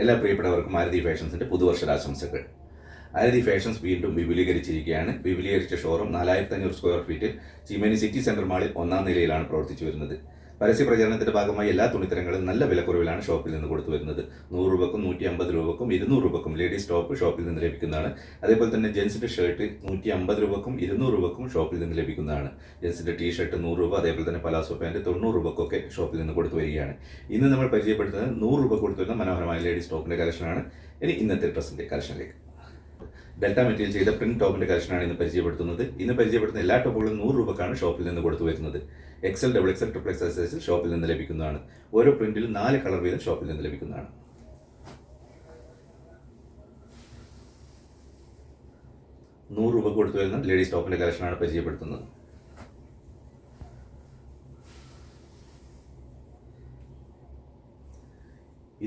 എല്ലാ പ്രിയപ്പെട്ടവർക്കും ആരതി ഫാഷൻസിന്റെ പുതുവർഷാശംസകൾ. ആരതി ഫാഷൻസ് വീണ്ടും വിപുലീകരിച്ചിരിക്കുകയാണ്. വിപുലീകരിച്ച ഷോറൂം നാലായിരത്തി അഞ്ഞൂറ് square feet Cheemeni city centre മാളിൽ ഒന്നാം നിലയിലാണ് പ്രവർത്തിച്ചു വരുന്നത്. പരസ്യ പ്രചാരണത്തിന്റെ ഭാഗമായി എല്ലാ തുണിത്തരങ്ങളും നല്ല വിലക്കുറവിലാണ് ഷോപ്പിൽ നിന്ന് കൊടുത്തു വരുന്നത്. നൂറ് രൂപക്കും നൂറ്റി അമ്പത് രൂപക്കും ഇരുന്നൂറ് രൂപക്കും ലേഡീസ് ടോപ്പ് ഷോപ്പിൽ നിന്ന് ലഭിക്കുന്നതാണ്. അതേപോലെ തന്നെ ജെൻസിന്റെ ഷർട്ട് നൂറ്റി അമ്പത് രൂപക്കും ഇരുന്നൂറ് രൂപക്കും ഷോപ്പിൽ നിന്ന് ലഭിക്കുന്നതാണ്. ജെൻസിന്റെ ടീ ഷർട്ട് നൂറ് രൂപ അതേപോലെ തന്നെ പലാസോ പാന്റ് തൊണ്ണൂറ് രൂപക്കൊക്കെ ഷോപ്പിൽ നിന്ന് കൊടുത്തു വരികയാണ്. ഇന്ന് നമ്മൾ പരിചയപ്പെടുത്തുന്നത് നൂറ് രൂപ കൊടുത്തു വരുന്ന മനോഹരമായ ലേഡീസ് ടോപ്പിന്റെ കളക്ഷനാണ്. ഇനി ഇന്നത്തെ ഡ്രസ്സിന്റെ കളക്ഷനിലേക്ക്. ഡെൽറ്റ മെറ്റീരിയൽ ചെയ്ത പ്രിന്റ് ടോപ്പിന്റെ കളക്ഷനാണ് ഇന്ന് പരിചയപ്പെടുത്തുന്നത്. ഇന്ന് പരിചയപ്പെടുത്തുന്ന എല്ലാ ടോപ്പുകളും നൂറ് രൂപക്കാണ് ഷോപ്പിൽ നിന്ന് കൊടുത്തു വരുന്നത്. XL double XL triple XL സൈസിൽ ഷോപ്പിൽ നിന്ന് ലഭിക്കുന്നതാണ്. ഓരോ പ്രിന്റിലും നാല് കളർ വീതം ഷോപ്പിൽ നിന്ന് ലഭിക്കുന്നതാണ്. നൂറ് രൂപ കൊടുത്തു വരുന്ന ലേഡീസ് ടോപ്പിന്റെ കളക്ഷനാണ് പരിചയപ്പെടുത്തുന്നത്.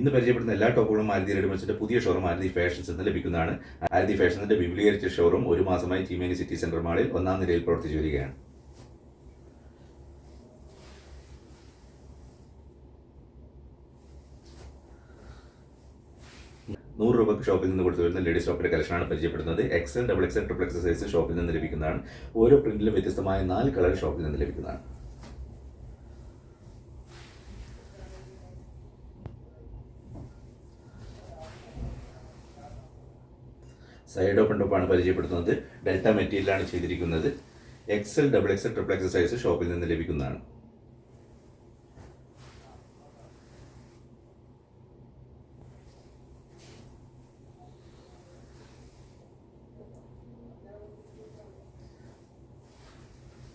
ഇന്ന് പരിചയപ്പെടുന്ന എല്ലാ ടോപ്പുകളും മാരുതി റെഡിമെൻസിന്റെ പുതിയ ഷോറൂം മാരുതി ഫാഷൻസ് എന്ന് ലഭിക്കുന്നതാണ്. മാരുതി ഫാഷൻസിന്റെ വിപുലീകരിച്ച ഷോറും ഒരു മാസമായി ചീമേനി സിറ്റി സെന്റർ മാളിൽ ഒന്നാം നിലയിൽ പ്രവർത്തിച്ചു വരികയാണ്. നൂറ് രൂപയ്ക്ക് ഷോപ്പിൽ നിന്ന് കൊടുത്തു വരുന്ന ലേഡീസ് ഷോപ്പിന്റെ കളക്ഷനാണ് പരിചയപ്പെടുന്നത്. XL double XL triple XL size ഷോപ്പിൽ നിന്ന് ലഭിക്കുന്നതാണ്. ഓരോ പ്രിന്റിലും വ്യത്യസ്തമായ നാല് കളർ ഷോപ്പിൽ നിന്ന് ലഭിക്കുന്നതാണ്. സൈഡ് ഓപ്പൺ ടോപ്പാണ് പരിചയപ്പെടുത്തുന്നത്. ഡെൽറ്റ മെറ്റീരിയലാണ് ചെയ്തിരിക്കുന്നത്. XL double XL triple XL size ഷോപ്പിൽ നിന്ന് ലഭിക്കുന്നതാണ്.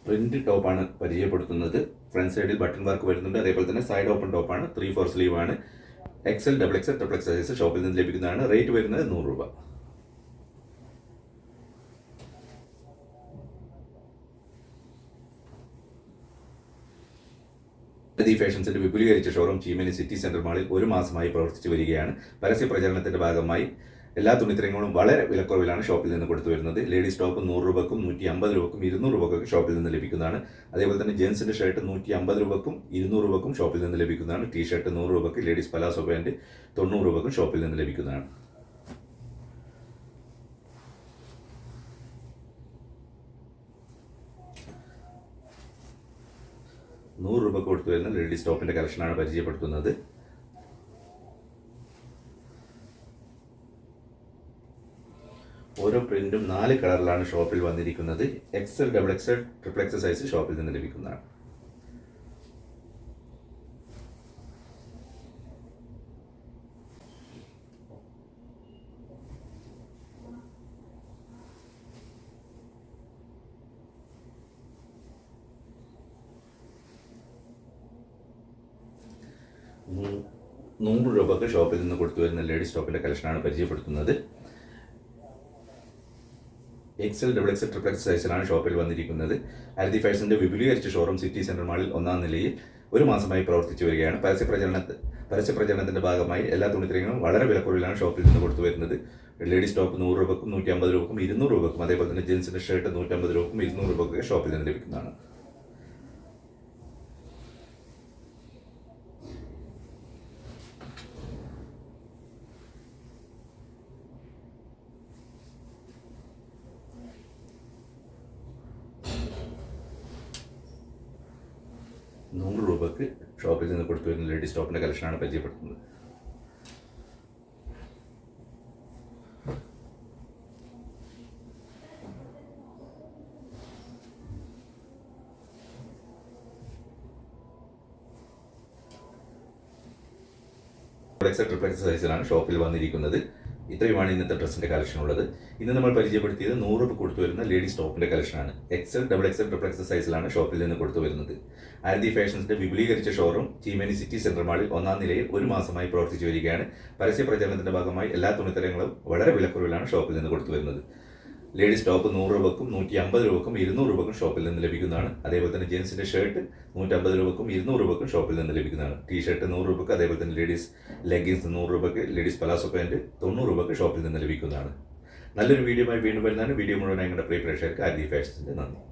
പ്രിന്റ് ടോപ്പാണ് പരിചയപ്പെടുത്തുന്നത്. ഫ്രണ്ട് സൈഡിൽ ബട്ടൺ വർക്ക് വരുന്നുണ്ട്. അതേപോലെ തന്നെ സൈഡ് ഓപ്പൺ ടോപ്പാണ് ത്രീ ഫോർ സ്ലീവ് ആണ്. XL double XL triple XL size ഷോപ്പിൽ നിന്ന് ലഭിക്കുന്നതാണ്. റേറ്റ് വരുന്നത് നൂറ് രൂപ. ദി ഫാഷൻസിന്റെ വിപുലീകരിച്ച ഷോറൂം ചീമേനി സിറ്റി സെന്റർ മാളിൽ ഒരു മാസമായി പ്രവർത്തിച്ചു വരികയാണ്. പരസ്യ പ്രചരണത്തിന്റെ ഭാഗമായി എല്ലാ തുണിത്തരങ്ങളും വളരെ വിലക്കുറവിലാണ് ഷോപ്പിൽ നിന്ന് കൊടുത്തു വരുന്നത്. ലേഡീസ് ടോപ്പ് നൂറ് രൂപക്കും നൂറ്റി അമ്പത് രൂപക്കും ഇരുന്നൂറ് രൂപക്കും ഷോപ്പിൽ നിന്ന് ലഭിക്കുന്നതാണ്. അതേപോലെ തന്നെ ജെൻസിന്റെ ഷർട്ട് നൂറ്റി അമ്പത് രൂപക്കും ഇരുന്നൂറ് രൂപക്കും ഷോപ്പിൽ നിന്ന് ലഭിക്കുന്നതാണ്. ടീ ഷർട്ട് നൂറ് രൂപക്ക് ലേഡീസ് പലാസോ പാന്റ് തൊണ്ണൂറ് രൂപക്കും ഷോപ്പിൽ നിന്ന് ലഭിക്കുന്നതാണ്. നൂറ് രൂപ കൊടുത്തു വരുന്ന ലേഡീസ് ടോപ്പിന്റെ കളക്ഷനാണ് പരിചയപ്പെടുത്തുന്നത്. ഓരോ പ്രിന്റും നാല് കളറിലാണ് ഷോപ്പിൽ വന്നിരിക്കുന്നത്. XL double XL triple XL size ഷോപ്പിൽ നിന്ന് ലഭിക്കുന്നതാണ്. നൂറ് രൂപക്ക് ഷോപ്പിൽ നിന്ന് കൊടുത്തു വരുന്ന ലേഡീസ് ടോപ്പിന്റെ കളക്ഷനാണ് പരിചയപ്പെടുത്തുന്നത്. XL double XL triple X സൈസിലാണ് ഷോപ്പിൽ വന്നിരിക്കുന്നത്. ആരതി ഫാഷന്റെ വിപുലീകരിച്ച ഷോറൂം സിറ്റി സെന്റർ മാളിൽ ഒന്നാം നിലയിൽ ഒരു മാസമായി പ്രവർത്തിച്ചു വരികയാണ്. പരസ്യ പ്രചരണ പരസ്യ പ്രചരണത്തിന്റെ ഭാഗമായി എല്ലാ തുണിത്തരങ്ങളും വളരെ വിലക്കുറവിലാണ് ഷോപ്പിൽ നിന്ന് കൊടുത്തു വരുന്നത്. ലേഡീസ് ടോപ്പ് നൂറ് രൂപക്കും നൂറ്റി അമ്പത് രൂപക്കും ഇരുന്നൂറ് രൂപക്കും അതേപോലെ തന്നെ ജെൻസിന്റെ ഷർട്ട് നൂറ്റമ്പത് രൂപക്കും ഇരുന്നൂറ് രൂപക്കൊക്കെ ഷോപ്പിൽ നിന്ന് ലഭിക്കുന്നതാണ്. നൂറ് രൂപക്ക് ഷോപ്പിൽ നിന്ന് കൊടുത്തു വരുന്ന ലേഡീസ് ടോപ്പിന്റെ കളക്ഷനാണ് പരിചയപ്പെടുത്തുന്നത്. ട്രിപ്ലെക്സ് സൈസിലാണ് ഷോപ്പിൽ വന്നിരിക്കുന്നത്. ഇത്രയുമാണ് ഇന്നത്തെ ഡ്രസ്സിന്റെ കളക്ഷൻ ഉള്ളത്. ഇന്ന് നമ്മൾ പരിചയപ്പെടുത്തിയത് നൂറ് രൂപ കൊടുത്തു വരുന്ന ലേഡീസ് ടോപ്പിന്റെ കളക്ഷനാണ് എക്സൽ ഡബിൾ എക്സൽ ട്രിപ്ലെക്സ് സൈസിലാണ് ഷോപ്പിൽ നിന്ന് കൊടുത്തു വരുന്നത്. ആരതി ഫാഷൻസിന്റെ വിപുലീകരിച്ച ഷോറൂം ചീമേനി സിറ്റി സെന്റർ മാളിൽ ഒന്നാം നിലയിൽ ഒരു മാസമായി പ്രവർത്തിച്ചു വരികയാണ്. പരസ്യ പ്രചരണത്തിന്റെ ഭാഗമായി എല്ലാ തുണിത്തരങ്ങളും വളരെ വിലക്കുറവിലാണ് ഷോപ്പിൽ നിന്ന് കൊടുത്തു വരുന്നത്. ലേഡീസ് ടോപ്പ് നൂറ് രൂപക്കും നൂറ്റി അമ്പത് രൂപക്കും ഇരുന്നൂറ് രൂപക്കും ഷോപ്പിൽ നിന്ന് ലഭിക്കുന്നതാണ്. അതേപോലെ തന്നെ ജെൻസിന്റെ ഷർട്ട് നൂറ്റമ്പത് രൂപക്കും ഇരുന്നൂറ് രൂപക്കും ഷോപ്പിൽ നിന്ന് ലഭിക്കുന്നതാണ്. ടീ ഷർട്ട് നൂറ് രൂപക്ക് അതേപോലെ തന്നെ ലേഡീസ് ലെഗിൻസ് നൂറ് രൂപക്ക് ലേഡീസ് പലാസോ പാന്റ് തൊണ്ണൂറ് രൂപക്ക് ഷോപ്പിൽ നിന്ന് ലഭിക്കുന്നതാണ്. നല്ലൊരു വീഡിയോ ആയി വീണ്ടും വരുന്നതാണ്. വീഡിയോ മുഴുവൻ ഞങ്ങളുടെ പ്രിയ പ്രേക്ഷകർക്ക് ആദ്യ ഫാഷൻസിന്റെ നന്ദി.